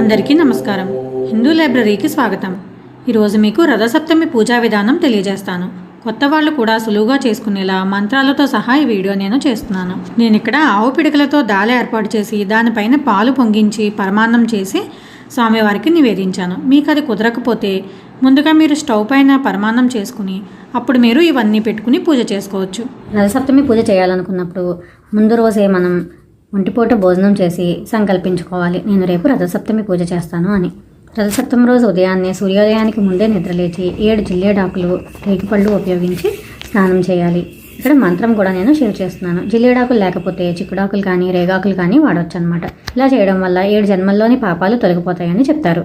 అందరికీ నమస్కారం. హిందూ లైబ్రరీకి స్వాగతం. ఈరోజు మీకు రథసప్తమి పూజా విధానం తెలియజేస్తాను. కొత్త వాళ్ళు కూడా సులువుగా చేసుకునేలా మంత్రాలతో సహా ఈ వీడియో నేను చేస్తున్నాను. నేను ఇక్కడ ఆవు పిడకలతో దాల ఏర్పాటు చేసి దానిపైన పాలు పొంగించి పరమాన్నం చేసి స్వామివారికి నివేదించాను. మీకు అది కుదరకపోతే ముందుగా మీరు స్టవ్ పైన పరమాన్నం చేసుకుని అప్పుడు మీరు ఇవన్నీ పెట్టుకుని పూజ చేసుకోవచ్చు. రథసప్తమి పూజ చేయాలనుకున్నప్పుడు ముందు రోజే మనం ఒంటిపూట భోజనం చేసి సంకల్పించుకోవాలి. నేను రేపు రథసప్తమి పూజ చేస్తాను అని. రథసప్తమి రోజు ఉదయాన్నే సూర్యోదయానికి ముందే నిద్రలేచి ఏడు జిల్లేడాకులు రేగిపళ్ళు ఉపయోగించి స్నానం చేయాలి. ఇక్కడ మంత్రం కూడా నేను షేర్ చేస్తున్నాను. జిల్లేడాకులు లేకపోతే చిక్కుడాకులు కానీ రేగాకులు కానీ వాడవచ్చు అనమాట ఇలా చేయడం వల్ల ఏడు జన్మల్లోని పాపాలు తొలగిపోతాయని చెప్తారు.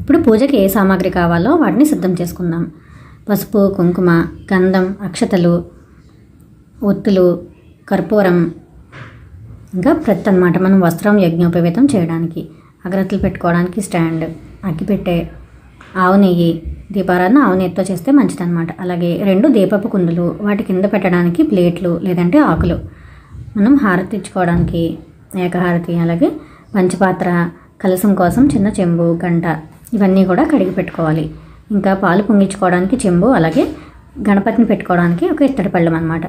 ఇప్పుడు పూజకి ఏ సామాగ్రి కావాలో వాటిని సిద్ధం చేసుకుందాం. పసుపు కుంకుమ గంధం అక్షతలు ఒత్తులు కర్పూరం ఇంకా ప్రతి అనమాట మనం వస్త్రం యజ్ఞోపవేతం చేయడానికి. అగరత్తులు పెట్టుకోవడానికి స్టాండ్ అగ్గిపెట్టే ఆవు నెయ్యి దీపారాధన ఆవు నెయ్యితో చేస్తే మంచిదన్నమాట. అలాగే రెండు దీపపు కుందులు వాటి కింద పెట్టడానికి ప్లేట్లు లేదంటే ఆకులు. మనం హారతి ఇచ్చుకోవడానికి ఏకహారతి అలాగే పంచపాత్ర కలసం కోసం చిన్న చెంబు గంట ఇవన్నీ కూడా కడిగి పెట్టుకోవాలి. ఇంకా పాలు పొంగించుకోవడానికి చెంబు అలాగే గణపతిని పెట్టుకోవడానికి ఒక ఇత్తడి పళ్ళం అనమాట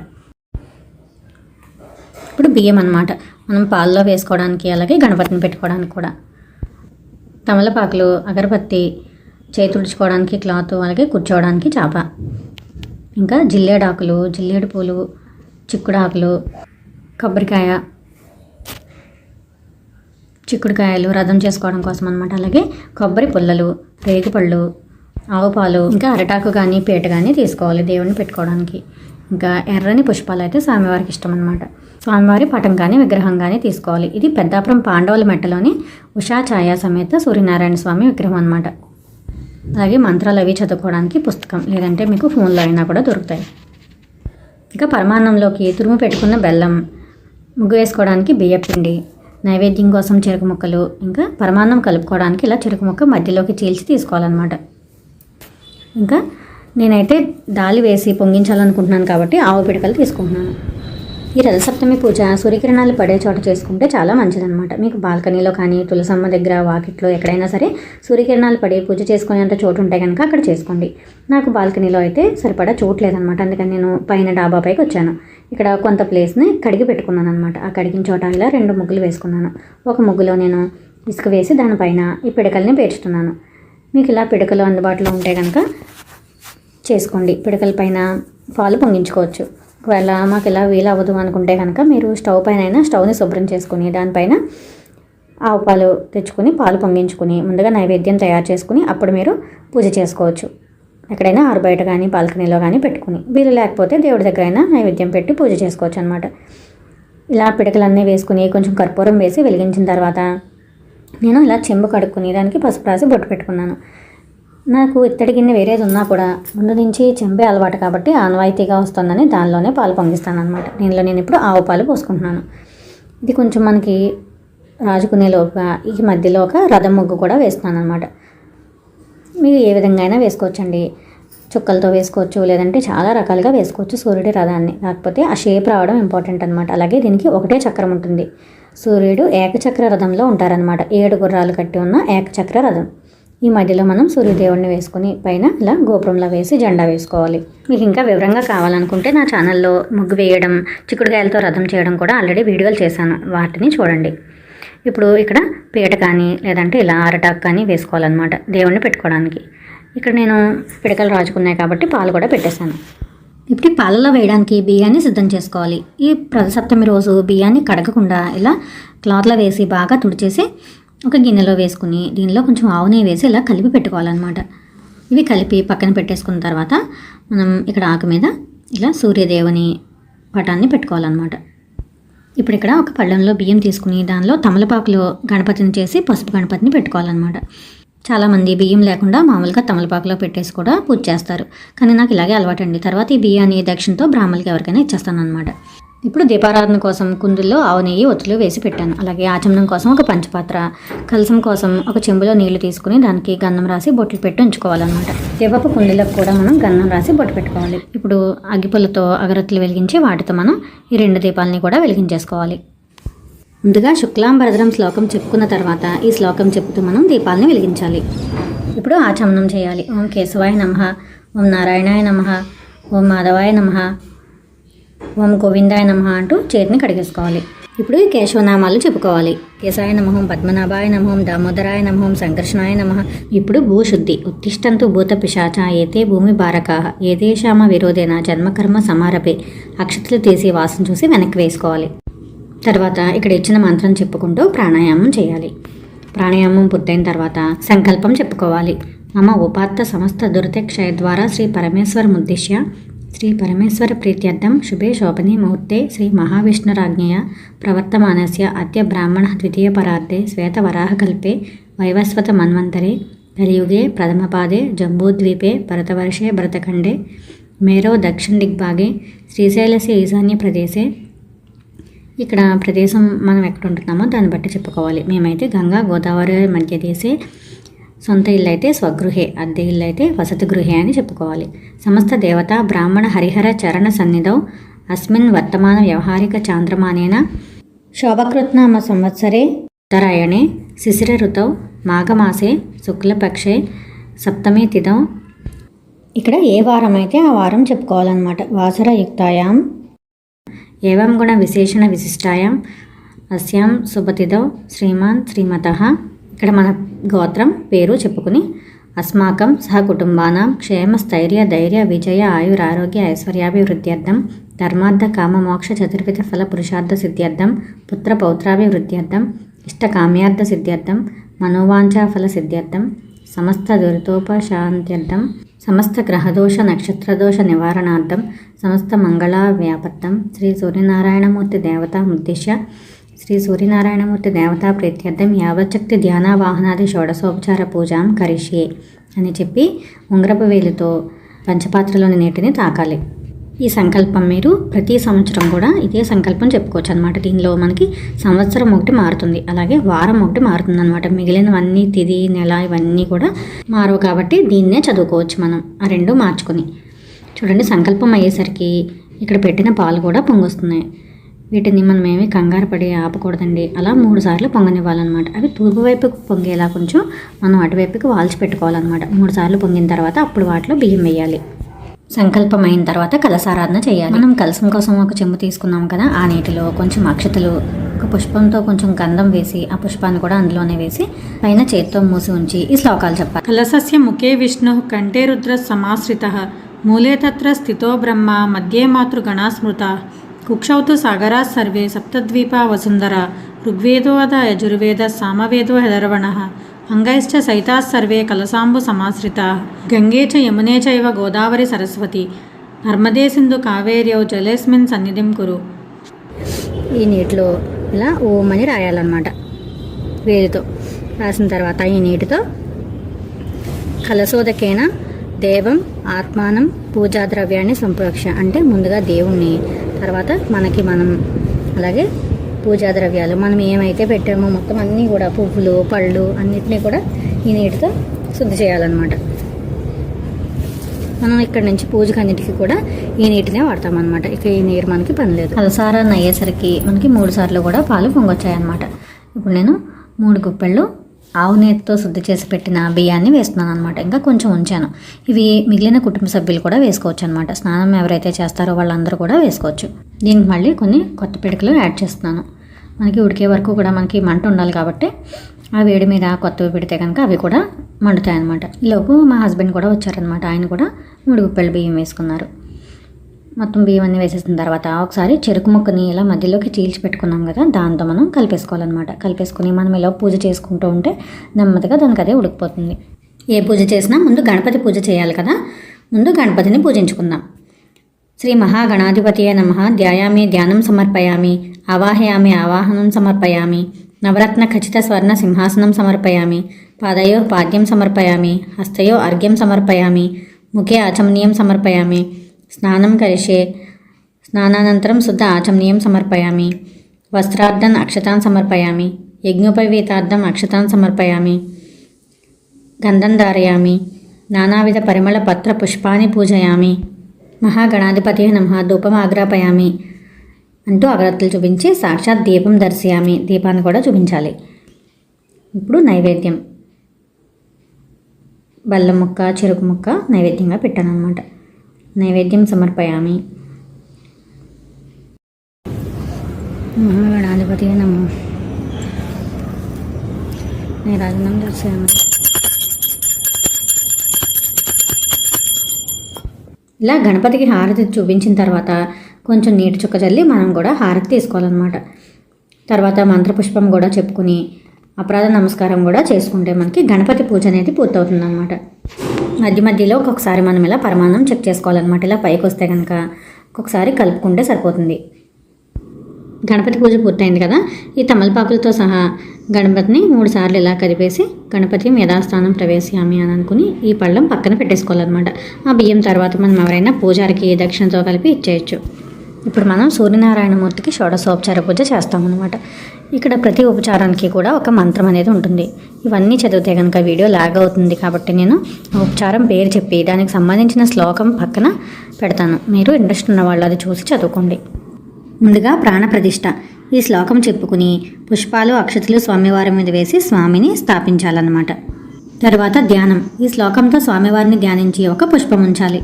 ఇప్పుడు బియ్యం అనమాట మనం పాల్లో వేసుకోవడానికి అలాగే గణపతిని పెట్టుకోవడానికి కూడా. తమలపాకులు అగరబత్తి చేతుడుచుకోవడానికి తుడుచుకోవడానికి క్లాత్ అలాగే కూర్చోవడానికి చాప. ఇంకా జిల్లేడాకులు జిల్లేడు పూలు చిక్కుడాకులు కొబ్బరికాయ చిక్కుడుకాయలు రథం చేసుకోవడం కోసం అనమాట అలాగే కొబ్బరి పుల్లలు రేగుపళ్ళు ఆవు పాలు ఇంకా అరటాకు కానీ పీట కానీ తీసుకోవాలి దేవుడిని పెట్టుకోవడానికి. ఇంకా ఎర్రని పుష్పాలు అయితే స్వామివారికి ఇష్టం అనమాట స్వామివారి పటం కానీ విగ్రహం కానీ తీసుకోవాలి. ఇది పెద్దాపురం పాండవుల మెట్టలోని ఉషా ఛాయా సమేత సూర్యనారాయణ స్వామి విగ్రహం అనమాట అలాగే మంత్రాలు అవి చదువుకోవడానికి పుస్తకం. లేదంటే మీకు ఫోన్లో అయినా కూడా దొరుకుతాయి. ఇంకా పరమాన్నంలోకి తురుము పెట్టుకున్న బెల్లం ముగ్గు వేసుకోవడానికి బియ్యపిండి నైవేద్యం కోసం చెరుకు ముక్కలు ఇంకా పరమాన్నం కలుపుకోవడానికి ఇలా చెరుకు ముక్క మధ్యలోకి చీల్చి తీసుకోవాలన్నమాట. ఇంకా నేనైతే దాలి వేసి పొంగించాలనుకుంటున్నాను కాబట్టి ఆవు పిడకలు తీసుకుంటున్నాను. ఈ రథసప్తమి పూజ సూర్యకిరణాలు పడే చోట చేసుకుంటే చాలా మంచిదన్నమాట. మీకు బాల్కనీలో కానీ తులసమ్మ దగ్గర వాకిట్లో ఎక్కడైనా సరే సూర్యకిరణాలు పడే పూజ చేసుకునేంత చోటు ఉంటే కనుక అక్కడ చేసుకోండి. నాకు బాల్కనీలో అయితే సరిపడా చోటు లేదనమాట అందుకని నేను పైన డాబా పైకి వచ్చాను. ఇక్కడ కొంత ప్లేస్ని కడిగి పెట్టుకున్నాను అనమాట ఆ కడిగిన చోట ఇలా రెండు ముగ్గులు వేసుకున్నాను. ఒక ముగ్గులో నేను ఇసుక వేసి దానిపైన ఈ పిడకల్ని పేర్చుతున్నాను. మీకు ఇలా పిడకలు అందుబాటులో ఉంటే కనుక చేసుకోండి. పిడకల పైన పాలు పొంగించుకోవచ్చు. ఒకవేళ మాకు ఇలా వీలు అవ్వదు అనుకుంటే కనుక మీరు స్టవ్ పైన అయినా స్టవ్ని శుభ్రం చేసుకుని దానిపైన ఆవు పాలు తెచ్చుకుని పాలు పొంగించుకుని ముందుగా నైవేద్యం తయారు చేసుకుని అప్పుడు మీరు పూజ చేసుకోవచ్చు. ఎక్కడైనా ఆరు బయట కానీ బాల్కనీలో కానీ పెట్టుకుని. వీలు లేకపోతే దేవుడి దగ్గర అయినా నైవేద్యం పెట్టి పూజ చేసుకోవచ్చు అనమాట ఇలా పిడకలన్నీ వేసుకుని కొంచెం కర్పూరం వేసి వెలిగించిన తర్వాత నేను ఇలా చెంబు కడుక్కుని దానికి పసుపు రాసి బొట్టు పెట్టుకున్నాను. నాకు ఇత్తడి గిన్నె వేరేది ఉన్నా కూడా ముందు నుంచి చెంపే అలవాటు కాబట్టి ఆనవాయితీగా వస్తుందని దానిలోనే పాలు పొంగిస్తాను అనమాట దీనిలో నేను ఇప్పుడు ఆవు పాలు పోసుకుంటున్నాను. ఇది కొంచెం మనకి రాజుకునేలోగా ఈ మధ్యలో ఒక రథం ముగ్గు కూడా వేస్తున్నాను అనమాట మీరు ఏ విధంగా అయినా వేసుకోవచ్చండి. చుక్కలతో వేసుకోవచ్చు లేదంటే చాలా రకాలుగా వేసుకోవచ్చు సూర్యుడి రథాన్ని. కాకపోతే ఆ షేప్ రావడం ఇంపార్టెంట్ అనమాట అలాగే దీనికి ఒకటే చక్రం ఉంటుంది. సూర్యుడు ఏకచక్ర రథంలో ఉంటారనమాట ఏడు గుర్రాలు కట్టి ఉన్న ఏకచక్ర రథం. ఈ మధ్యలో మనం సూర్యదేవుడిని వేసుకుని పైన ఇలా గోపురంలో వేసి జెండా వేసుకోవాలి. మీకు ఇంకా వివరంగా కావాలనుకుంటే నా ఛానల్లో ముగ్గు వేయడం చిక్కుడుకాయలతో రథం చేయడం కూడా ఆల్రెడీ వీడియోలు చేశాను. వాటిని చూడండి. ఇప్పుడు ఇక్కడ పీట కానీ లేదంటే ఇలా అరటాక్ కానీ వేసుకోవాలన్నమాట దేవుణ్ణి పెట్టుకోవడానికి. ఇక్కడ నేను పిడకలు రాజుకున్నాయి కాబట్టి పాలు కూడా పెట్టేశాను. ఇప్పుడు పాలలో వేయడానికి బియ్యాన్ని సిద్ధం చేసుకోవాలి. ఈ ప్రజసప్తమి రోజు బియ్యాన్ని కడగకుండా ఇలా క్లాత్లో వేసి బాగా తుడిచేసి ఒక గిన్నెలో వేసుకుని దీనిలో కొంచెం ఆవు నెయ్యి వేసి ఇలా కలిపి పెట్టుకోవాలన్నమాట. ఇవి కలిపి పక్కన పెట్టేసుకున్న తర్వాత మనం ఇక్కడ ఆకు మీద ఇలా సూర్యదేవుని పటాన్ని పెట్టుకోవాలన్నమాట. ఇప్పుడు ఇక్కడ ఒక పళ్ళెంలో బియ్యం తీసుకుని దానిలో తమలపాకులో గణపతిని చేసి పసుపు గణపతిని పెట్టుకోవాలన్నమాట. చాలామంది బియ్యం లేకుండా మామూలుగా తమలపాకులో పెట్టేసి కూడా పూజ చేస్తారు. కానీ నాకు ఇలాగే అలవాటండి. తర్వాత ఈ బియ్యాన్ని దక్షిణతో బ్రాహ్మణులకి ఎవరికైనా ఇచ్చేస్తాను అనమాట ఇప్పుడు దీపారాధన కోసం కుందుల్లో ఆవు నెయ్యి ఒత్తులు వేసి పెట్టాను. అలాగే ఆచమనం కోసం ఒక పంచపాత్ర కలసం కోసం ఒక చెంబులో నీళ్ళు తీసుకుని దానికి గంధం రాసి బొట్లు పెట్టి ఉంచుకోవాలన్నమాట. దీపపు కుండీలకు కూడా మనం గంధం రాసి బొట్టు పెట్టుకోవాలి. ఇప్పుడు అగ్గిపుల్లతో అగరత్తులు వెలిగించి వాటితో మనం ఈ రెండు దీపాలని కూడా వెలిగించేసుకోవాలి. ముందుగా శుక్లాంబరధరం శ్లోకం చెప్పుకున్న తర్వాత ఈ శ్లోకం చెప్తూ మనం దీపాలను వెలిగించాలి. ఇప్పుడు ఆచమనం చేయాలి. ఓం కేశవాయ నమ ఓం నారాయణాయ నమ ఓం మాధవాయ నమ ఓం గోవిందాయ నమ అంటూ చేతిని కడిగేసుకోవాలి. ఇప్పుడు ఈ కేశవనామాలు చెప్పుకోవాలి. కేశాయ నమహం పద్మనాభాయ నమహం దామోదరాయ నమహం సంకర్షణాయ నమ. ఇప్పుడు భూశుద్ధి. ఉత్తిష్టంతు భూత పిశాచ ఏతే భూమి బారకా ఏదేశామ విరోధేన జన్మకర్మ సమారపే. అక్షతలు తీసి వాసన చూసి వెనక్కి వేసుకోవాలి. తర్వాత ఇక్కడ ఇచ్చిన మంత్రం చెప్పుకుంటూ ప్రాణాయామం చేయాలి. ప్రాణాయామం పూర్తయిన తర్వాత సంకల్పం చెప్పుకోవాలి. మమ ఉపాత్త సమస్త దురితక్షయ ద్వారా శ్రీ పరమేశ్వరం ముద్దిశ్య శ్రీ పరమేశ్వర ప్రీత్యర్థం శుభే శోభనే ముహూర్తే శ్రీ మహావిష్ణురాజ్ఞయ ప్రవర్తమానస్య అద్య బ్రాహ్మణ ద్వితీయ పరార్థే శ్వేతవరాహకల్పే వైవస్వత మన్వంతరే కలియుగే ప్రథమపాదే జంబూద్వీపే భరతవర్షే భరతఖండే మేరో దక్షిణ దిగ్భాగే శ్రీశైలస్య ఈశాన్య ప్రదేశే. ఇక్కడ ప్రదేశం మనం ఎక్కడ ఉంటున్నామో దాన్ని బట్టి చెప్పుకోవాలి. మేమైతే గంగా గోదావరి మధ్య దేశే సొంత ఇల్లు అయితే స్వగృహే అద్దె ఇల్లు అయితే వసతి గృహే అని చెప్పుకోవాలి. సమస్త దేవత బ్రాహ్మణ హరిహర చరణ సన్నిధౌ అస్మిన్ వర్తమాన వ్యవహారిక చాంద్రమానేన శోభకృత్నామ సంవత్సరే ఉత్తరాయణే శిశిర ఋతౌ మాఘమాసే శుక్లపక్షే సప్తమే తిథౌ. ఇక్కడ ఏ వారం అయితే ఆ వారం చెప్పుకోవాలన్నమాట. వాసరయుక్తాయాం ఏవం గుణ విశేషణ విశిష్టాయాం అస్యాం శుభతిథౌ శ్రీమాన్ శ్రీమత. ఇక్కడ మన గోత్రం పేరు చెప్పుకుని అస్మాకం సహ కుటుంబానాం క్షేమ స్థైర్య ధైర్య విజయ ఆయురారోగ్య ఐశ్వర్యాభివృద్ధ్యర్థం ధర్మార్థ కామ మోక్ష చతుర్విధ ఫల పురుషార్థ సిద్ధ్యర్థం పుత్ర పౌత్రాభివృద్ధ్యర్థం ఇష్టకామ్యార్థ సిద్ధ్యర్థం మనోవాంఛా ఫల సిద్ధ్యర్థం సమస్త దురితోపశాంత్యర్థం సమస్త గ్రహదోష నక్షత్రదోష నివారణార్థం సమస్త మంగళ వ్యాపత్తం శ్రీ సూర్యనారాయణమూర్తి దేవత ఉద్దేశ్య శ్రీ సూర్యనారాయణమూర్తి దేవతా ప్రత్యర్థం యావచ్చక్తి ధ్యాన వాహనాది షోడశోపచార పూజాం కరిష్యే అని చెప్పి ఉంగరపు వేలితో పంచపాత్రలోని నీటిని తాకాలి. ఈ సంకల్పం మీరు ప్రతి సంవత్సరం కూడా ఇదే సంకల్పం చెప్పుకోవచ్చు అనమాట దీనిలో మనకి సంవత్సరం ఒకటి మారుతుంది. అలాగే వారం ఒకటి మారుతుంది అనమాట మిగిలినవన్నీ తిది నెల ఇవన్నీ కూడా మారవు కాబట్టి దీన్నే చదువుకోవచ్చు మనం. ఆ రెండు మార్చుకొని. చూడండి సంకల్పం అయ్యేసరికి ఇక్కడ పెట్టిన పాలు కూడా పొంగొస్తున్నాయి. వీటిని మనం ఏమి కంగారు పడి ఆపకూడదండి. అలా మూడు సార్లు పొంగనివ్వాలన్నమాట. అవి తూర్పు వైపుకు పొంగేలా కొంచెం మనం అటువైపుకి వాల్చి పెట్టుకోవాలన్నమాట. మూడు సార్లు పొంగిన తర్వాత అప్పుడు వాటిలో బియ్యం వేయాలి. సంకల్పం అయిన తర్వాత కలసారాధన చేయాలి. మనం కలసం కోసం ఒక చెంబు తీసుకున్నాం కదా ఆ నీటిలో కొంచెం అక్షతలు ఒక పుష్పంతో కొంచెం గంధం వేసి ఆ పుష్పాన్ని కూడా అందులోనే వేసి పైన చేత్తో మూసి ఉంచి ఈ శ్లోకాలు చెప్పాలి. కలసస్య ముఖే విష్ణు కంటే రుద్ర సమాశ్రిత మూలే తత్ర స్థితో బ్రహ్మ మధ్యే మాతృగణా స్మృత కుక్షౌతు సాగరా సర్వే సప్తద్వీపా వసుంధర ఋగ్వేదోద యజుర్వేద సామవేదో హెదర్వణ అంగైశ్చ సైతాः సర్వే కలసాంబు సమాశ్రిత గంగే చ యమునే చైవ గోదావరి సరస్వతి నర్మదే సింధు కావేర్యౌ జలేస్మిన్ సన్నిధిం కురు ఈ నీటిలో ఇలా ఓం అని రాయాలన్నమాట వేలితో. రాసిన తర్వాత ఈ నీటితో కలసోదకేన దేవం ఆత్మానం పూజా ద్రవ్యాన్ని సంప్రోక్ష. అంటే ముందుగా దేవుణ్ణి తర్వాత మనకి మనం అలాగే పూజా ద్రవ్యాలు మనం ఏమైతే పెట్టామో మొత్తం అన్నీ కూడా పువ్వులు పళ్ళు అన్నిటినీ కూడా ఈ నీటితో శుద్ధి చేయాలన్నమాట. మనం ఇక్కడ నుంచి పూజకి అన్నిటికీ కూడా ఈ నీటినే వాడతాం అనమాట ఇక ఈ నీరు మనకి పని లేదు. కలసారాన్ని అయ్యేసరికి మనకి మూడు సార్లు కూడా పాలు పొంగొచ్చాయన్నమాట. ఇప్పుడు నేను మూడు గుప్పెళ్ళు ఆవు నేతితో శుద్ధి చేసి పెట్టిన బియ్యాన్ని వేస్తున్నాను అనమాట ఇంకా కొంచెం ఉంచాను. ఇవి మిగిలిన కుటుంబ సభ్యులు కూడా వేసుకోవచ్చు అనమాట స్నానం ఎవరైతే చేస్తారో వాళ్ళందరూ కూడా వేసుకోవచ్చు. దీనికి మళ్ళీ కొన్ని కొత్త పిడకలు యాడ్ చేస్తున్నాను. మనకి ఉడికే వరకు కూడా మనకి మంట ఉండాలి కాబట్టి ఆ వేడి మీద కొత్తవి పెడితే కనుక అవి కూడా మండుతాయి అనమాట ఈలోపు మా హస్బెండ్ కూడా వచ్చారనమాట ఆయన కూడా మూడు గుప్పెళ్ళు బియ్యం వేసుకున్నారు. మొత్తం బియ్యం అన్నీ వేసేసిన తర్వాత ఒకసారి చెరుకు ముక్కని ఇలా మధ్యలోకి చీల్చి పెట్టుకున్నాం కదా దాంతో మనం కలిపేసుకోవాలన్నమాట. కలిపేసుకుని మనం ఇలా పూజ చేసుకుంటూ ఉంటే నెమ్మదిగా దానికి అదే ఉడికిపోతుంది. ఏ పూజ చేసినా ముందు గణపతి పూజ చేయాలి కదా? ముందు గణపతిని పూజించుకుందాం. శ్రీ మహాగణాధిపతియే నమ. ధ్యాయామి ధ్యానం సమర్పయామి. అవాహయామి ఆవాహనం సమర్పయామి. నవరత్న ఖచ్చిత స్వర్ణ సింహాసనం సమర్పయామి. పాదయో పాద్యం సమర్పయామి. హస్తయో అర్ఘ్యం సమర్పయామి. ముఖే ఆచమనీయం సమర్పయామి. స్నానం కరిషే స్నానానంతరం శుద్ధ ఆచమనీయం సమర్పయామి. వస్త్రార్థం అక్షతాన్ సమర్పయామి. యజ్ఞోపవీతార్థం అక్షతాన్ సమర్పయామి. గంధం ధారయామి. నానావిధ పరిమళ పత్ర పుష్పాన్ని పూజయామి. మహాగణాధిపతి నమ ధూపం ఆగ్రాపయామి అంటూ అగరత్తులు చూపించి సాక్షాత్ దీపం దర్శయామి. దీపాన్ని కూడా చూపించాలి. ఇప్పుడు నైవేద్యం. బెల్లం ముక్క చెరుకు ముక్క నైవేద్యంగా పెట్టాను అనమాట నైవేద్యం సమర్పయామి. మహాగణాధిపతి నమో. నేను రాజనం చేసాను ఇలా గణపతికి హారతి చూపించిన తర్వాత కొంచెం నీటి చుక్క చల్లి మనం కూడా హారతి తీసుకోవాలన్నమాట. తర్వాత మంత్రపుష్పం కూడా చెప్పుకుని అపరాధ నమస్కారం కూడా చేసుకుంటే మనకి గణపతి పూజ అనేది పూర్తవుతుందన్నమాట. మధ్య మధ్యలో ఒక్కొక్కసారి మనం ఇలా పరమాన్నం చెక్ చేసుకోవాలన్నమాట. ఇలా పైకి వస్తే కనుక ఒక్కొక్కసారి కలుపుకుంటే సరిపోతుంది. గణపతి పూజ పూర్తయింది కదా? ఈ తమలపాకులతో సహా గణపతిని మూడు సార్లు ఇలా కదిపేసి గణపతి యథాస్థానం ప్రవేశయామి అని అనుకుని ఈ పళ్ళం పక్కన పెట్టేసుకోవాలన్నమాట. ఆ బియ్యం తర్వాత మనం ఎవరైనా పూజారికి దక్షిణతో కలిపి ఇచ్చేయచ్చు. ఇప్పుడు మనం సూర్యనారాయణమూర్తికి షోడశోపచార పూజ చేస్తామన్నమాట. ఇక్కడ ప్రతి ఉపచారానికి కూడా ఒక మంత్రం అనేది ఉంటుంది. ఇవన్నీ చదివితే కనుక వీడియో లాగ్ అవుతుంది కాబట్టి నేను ఉపచారం పేరు చెప్పి దానికి సంబంధించిన శ్లోకం పక్కన పెడతాను. మీరు ఇంట్రెస్ట్ ఉన్న వాళ్ళు అది చూసి చదువుకోండి. ముందుగా ప్రాణప్రతిష్ఠ ఈ శ్లోకం చెప్పుకుని పుష్పాలు అక్షతలు స్వామివారి మీద వేసి స్వామిని స్థాపించాలన్నమాట. తర్వాత ధ్యానం. ఈ శ్లోకంతో స్వామివారిని ధ్యానించి ఒక పుష్పం ఉంచాలి.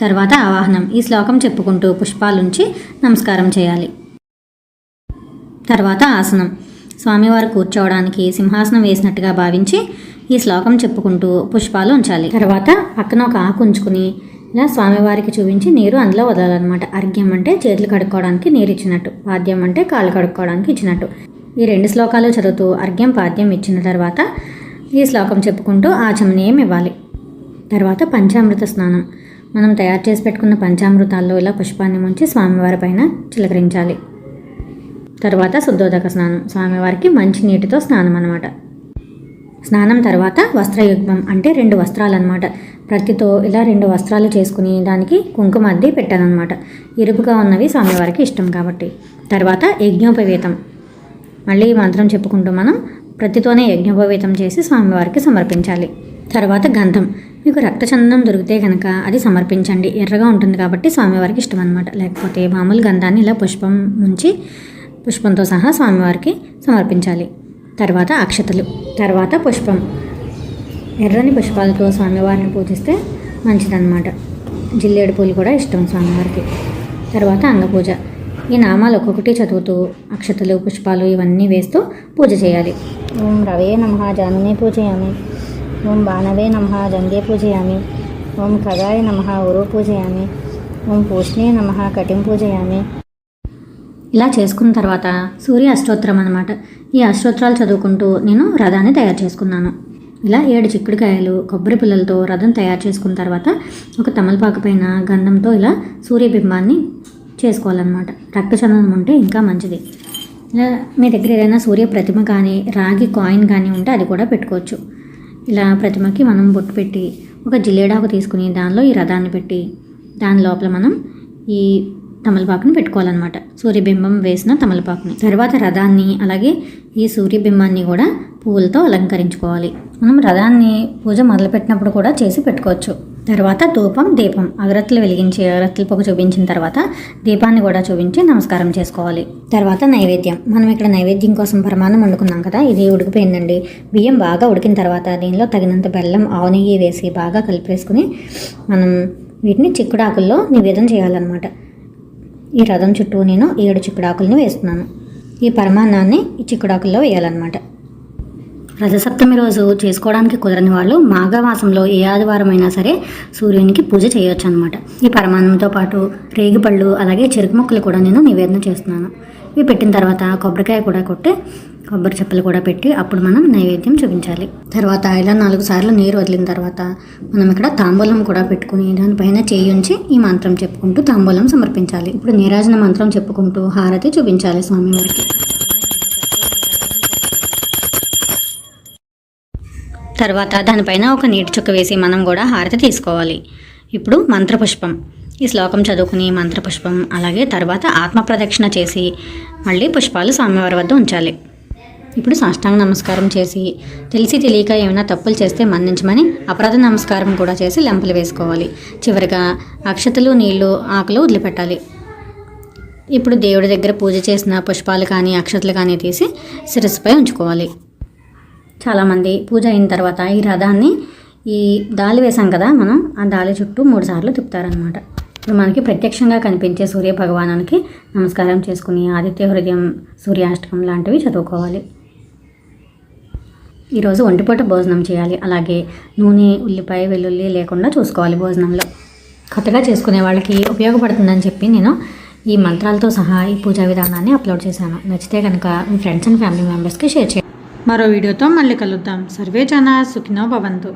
తర్వాత ఆవాహనం. ఈ శ్లోకం చెప్పుకుంటూ పుష్పాలుంచి నమస్కారం చేయాలి. తర్వాత ఆసనం. స్వామివారు కూర్చోవడానికి సింహాసనం వేసినట్టుగా భావించి ఈ శ్లోకం చెప్పుకుంటూ పుష్పాలు ఉంచాలి. తర్వాత పక్కన ఒక ఆకు ఉంచుకుని ఇలా స్వామివారికి చూపించి నీరు అందులో వదలాలన్నమాట. అర్ఘ్యం అంటే చేతులు కడుక్కోవడానికి నీరు ఇచ్చినట్టు పాద్యం అంటే కాళ్ళు కడుక్కోవడానికి ఇచ్చినట్టు. ఈ రెండు శ్లోకాలు చదువుతూ అర్ఘ్యం పాద్యం ఇచ్చిన తర్వాత ఈ శ్లోకం చెప్పుకుంటూ ఆచమనీయం ఇవ్వాలి. తర్వాత పంచామృత స్నానం. మనం తయారు చేసి పెట్టుకున్న పంచామృతాల్లో ఇలా పుష్పాన్ని ముంచి స్వామివారి పైన చిలకరించాలి. తర్వాత శుద్ధోదక స్నానం. స్వామివారికి మంచి నీటితో స్నానం అనమాట స్నానం తర్వాత వస్త్రయుగ్మం అంటే రెండు వస్త్రాలు అనమాట ప్రతితో ఇలా రెండు వస్త్రాలు చేసుకుని దానికి కుంకుమ అద్దె పెట్టానమాట ఇరుపుగా ఉన్నవి స్వామివారికి ఇష్టం కాబట్టి. తర్వాత యజ్ఞోపవేతం. మళ్ళీ మంత్రం చెప్పుకుంటూ మనం ప్రతితోనే యజ్ఞోపవేతం చేసి స్వామివారికి సమర్పించాలి. తర్వాత గంధం. మీకు రక్తచందనం దొరికితే కనుక అది సమర్పించండి. ఎర్రగా ఉంటుంది కాబట్టి స్వామివారికి ఇష్టం అనమాట లేకపోతే మామూలు గంధాన్ని ఇలా పుష్పం ఉంచి పుష్పంతో సహా స్వామివారికి సమర్పించాలి. తర్వాత అక్షతలు తర్వాత పుష్పం. ఎర్రని పుష్పాలతో స్వామివారిని పూజిస్తే మంచిదన్నమాట. జిల్లేడు పూలు కూడా ఇష్టం స్వామివారికి. తర్వాత అంగపూజ. ఈ నామాలు ఒక్కొక్కటి చదువుతూ అక్షతలు పుష్పాలు ఇవన్నీ వేస్తూ పూజ చేయాలి. ఓం రవే నమ జానునే పూజయామి. ఓం బాణవే నమ జంగే పూజయామి. ఓం ఖగాయ నమ ఉరు పూజయామి. ఓం పూష్ణే నమ కటిం పూజయామి. ఇలా చేసుకున్న తర్వాత సూర్య అష్టోత్తరం అనమాట ఈ అష్టోత్తరాలు చదువుకుంటూ నేను రథాన్ని తయారు చేసుకున్నాను. ఇలా ఏడు చిక్కుడుకాయలు కొబ్బరి పిల్లలతో రథం తయారు చేసుకున్న తర్వాత ఒక తమలపాకు పైన గంధంతో ఇలా సూర్యబింబాన్ని చేసుకోవాలన్నమాట. రక్తచందనం ఉంటే ఇంకా మంచిది. ఇలా మీ దగ్గర ఏదైనా సూర్య ప్రతిమ కానీ రాగి కాయిన్ కానీ ఉంటే అది కూడా పెట్టుకోవచ్చు. ఇలా ప్రతిమకి మనం బొట్టు పెట్టి ఒక జిల్లేడాకు తీసుకుని దానిలో ఈ రథాన్ని పెట్టి దాని లోపల మనం ఈ తమలపాకుని పెట్టుకోవాలన్నమాట. సూర్యబింబం వేసిన తమలపాకుని. తర్వాత రథాన్ని అలాగే ఈ సూర్యబింబాన్ని కూడా పువ్వులతో అలంకరించుకోవాలి. మనం రథాన్ని పూజ మొదలుపెట్టినప్పుడు కూడా చేసి పెట్టుకోవచ్చు. తర్వాత ధూపం దీపం. అగరత్తులు వెలిగించి అగరత్తుల పొగ చూపించిన తర్వాత దీపాన్ని కూడా చూపించి నమస్కారం చేసుకోవాలి. తర్వాత నైవేద్యం. మనం ఇక్కడ నైవేద్యం కోసం ప్రమాణం వండుకున్నాం కదా ఇది ఉడికిపోయిందండి. బియ్యం బాగా ఉడికిన తర్వాత దీనిలో తగినంత బెల్లం ఆవు నెయ్యి వేసి బాగా కలిపేసుకుని మనం వీటిని చిక్కుడాకుల్లో నివేదన చేయాలన్నమాట. ఈ రథం చుట్టూ నేను ఏడు చిక్కుడాకులను వేస్తున్నాను. ఈ పరమాన్నాన్ని ఈ చిక్కుడాకుల్లో వేయాలన్నమాట. రథసప్తమి రోజు చేసుకోవడానికి కుదరని వాళ్ళు మాఘమాసంలో ఏ ఆదివారం అయినా సరే సూర్యునికి పూజ చేయొచ్చు అనమాట ఈ పరమాన్నంతో పాటు రేగిపళ్ళు అలాగే చెరుకు మొక్కలు కూడా నేను నివేదన చేస్తున్నాను. ఇవి పెట్టిన తర్వాత కొబ్బరికాయ కూడా కొట్టి కొబ్బరి చెప్పులు కూడా పెట్టి అప్పుడు మనం నైవేద్యం చూపించాలి. తర్వాత ఇలా నాలుగు సార్లు నీరు వదిలిన తర్వాత మనం ఇక్కడ తాంబూలం కూడా పెట్టుకుని దానిపైన చేయి ఉంచి ఈ మంత్రం చెప్పుకుంటూ తాంబూలం సమర్పించాలి. ఇప్పుడు నీరాజన మంత్రం చెప్పుకుంటూ హారతి చూపించాలి స్వామివారికి. తర్వాత దానిపైన ఒక నీటి చుక్క వేసి మనం కూడా హారతి తీసుకోవాలి. ఇప్పుడు మంత్రపుష్పం. ఈ శ్లోకం చదువుకుని మంత్రపుష్పం అలాగే తర్వాత ఆత్మ ప్రదక్షిణ చేసి మళ్ళీ పుష్పాలు స్వామివారి వద్ద ఉంచాలి. ఇప్పుడు సాష్టాంగ నమస్కారం చేసి తెలిసి తెలియక ఏమైనా తప్పులు చేస్తే మన్నించమని అపరాధ నమస్కారం కూడా చేసి లెంపలు వేసుకోవాలి. చివరిగా అక్షతలు నీళ్ళు ఆకులు వదిలిపెట్టాలి. ఇప్పుడు దేవుడి దగ్గర పూజ చేసిన పుష్పాలు కానీ అక్షతలు కానీ తీసి శిరస్సుపై ఉంచుకోవాలి. చాలామంది పూజ అయిన తర్వాత ఈ రథాన్ని ఈ దాలి వేసాం కదా మనం ఆ దాలి చుట్టూ మూడు సార్లు తిప్పుతారనమాట ఇప్పుడు మనకి ప్రత్యక్షంగా కనిపించే సూర్య భగవానానికి నమస్కారం చేసుకుని ఆదిత్య హృదయం సూర్యాష్టకం లాంటివి చదువుకోవాలి. ఈరోజు ఒంటిపూట భోజనం చేయాలి. అలాగే నూనె ఉల్లిపాయ వెల్లుల్లి లేకుండా చూసుకోవాలి భోజనంలో. కొత్తగా చేసుకునే వాళ్ళకి ఉపయోగపడుతుందని చెప్పి నేను ఈ మంత్రాలతో సహా ఈ పూజా విధానాన్ని అప్లోడ్ చేశాను. నచ్చితే కనుక మీ ఫ్రెండ్స్ అండ్ ఫ్యామిలీ మెంబర్స్కి షేర్ చేయండి. మరో వీడియోతో మళ్ళీ కలుద్దాం. సర్వే జనా సుఖినో భవంతు.